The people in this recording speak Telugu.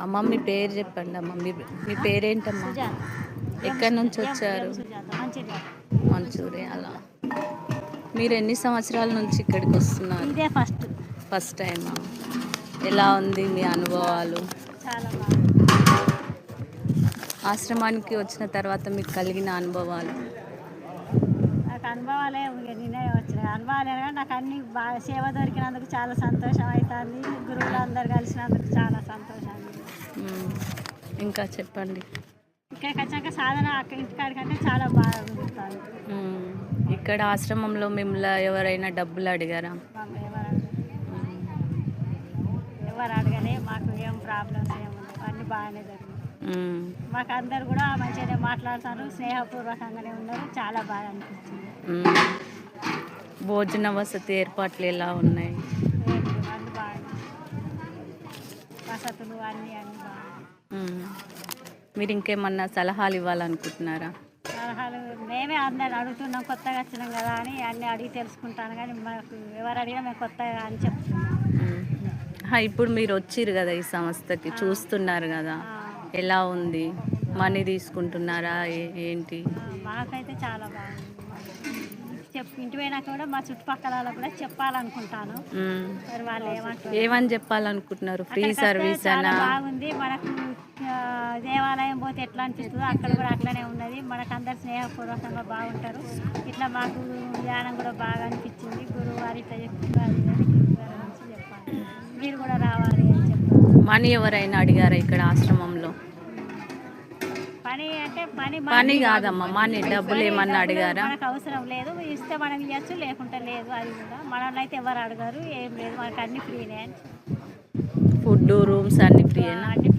అమ్మ మీ పేరు చెప్పండి అమ్మ. మీ మీ పేరేంటమ్మా? ఎక్కడి నుంచి వచ్చారు? మంచూరియాల. మీరు ఎన్ని సంవత్సరాల నుంచి ఇక్కడికి వస్తున్నారు? ఇదే ఫస్ట్. ఫస్ట్ టైమా? ఎలా ఉంది మీ అనుభవాలు? ఆశ్రమానికి వచ్చిన తర్వాత మీకు కలిగిన అనుభవాలు? నాకు అనుభవాలే ఇక నిన్నే వచ్చినాయి అనుభవాలే కానీ నాకు అన్ని బాగా సేవ దొరికినందుకు చాలా సంతోషం అవుతుంది గురువులు అందరు కలిసినందుకు చాలా సంతోషం. ఇంకా చెప్పండి. ఇక్కడికి వచ్చాక సాధన అక్క ఇంటికాడి కంటే చాలా బాగా మ్మ్. ఇక్కడ ఆశ్రమంలో మిమ్మల్ని ఎవరైనా డబ్బులు అడిగారా? ఎవరు అడగలే మాకు ఏం ప్రాబ్లమ్స్ ఏముండవు అన్నీ బాగానే మ్మ్. మాకు అందరు కూడా మంచిగానే మాట్లాడతారు స్నేహపూర్వకంగానే ఉన్నారు చాలా బాగా మ్మ్. భోజన వసతి ఏర్పాట్లు ఎలా ఉన్నాయి? వసతులు అన్నీ అన్నీ. మీరు ఇంకేమన్నా సలహాలు ఇవ్వాలనుకుంటున్నారా? సలహాలు మేమే అందరు అడుగుతున్నాం కొత్తగా వచ్చినాం కదా అని అన్నీ అడిగి తెలుసుకుంటాను కానీ మాకు ఎవరు అడిగినా మేము కొత్తగా అని చెప్తున్నాం. ఇప్పుడు మీరు వచ్చిర్రు కదా ఈ సంస్థకి చూస్తున్నారు కదా. ఎలా ఉంది? మనీ తీసుకుంటున్నారా? ఏంటి? మాకైతే చాలా బాగుంది. ఇంటి పోయినాక కూడా మా చుట్టుపక్కల కూడా చెప్పాలనుకుంటాను. మరి వాళ్ళు ఏమంటారు ఏమని చెప్పాలనుకుంటున్నారు? ఫ్రీ సర్వీస్ అనా? బాగుంది. మనకు దేవాలయం పోతే ఎట్లా అనిపిస్తుందో అక్కడ కూడా అట్లనే ఉన్నది. మనకు అందరు స్నేహపూర్వకంగా బాగుంటారు. ఇట్లా మాకు ధ్యానం కూడా బాగా అనిపించింది. గురువు వారు ఇట్లా చెప్తున్నారు. మీరు కూడా రావాలి అని చెప్పాలి మనీ ఎవరైనా అడిగారా ఇక్కడ ఆశ్రమంలో? పని అంటే పని పని మనకి కాదమ్మా మనీ డబ్బులు ఏమన్నా అడిగారా? మనకు అవసరం లేదు ఇస్తే మనం ఇవ్వచ్చు లేకుంటే లేదు అది కూడా. మనల్ని అయితే ఎవరు అడగరు ఏం లేదు మనకు అన్ని ఫ్రీనే అని ఫుడ్ రూమ్స్ అన్ని ఫ్రీయేనా? అన్ని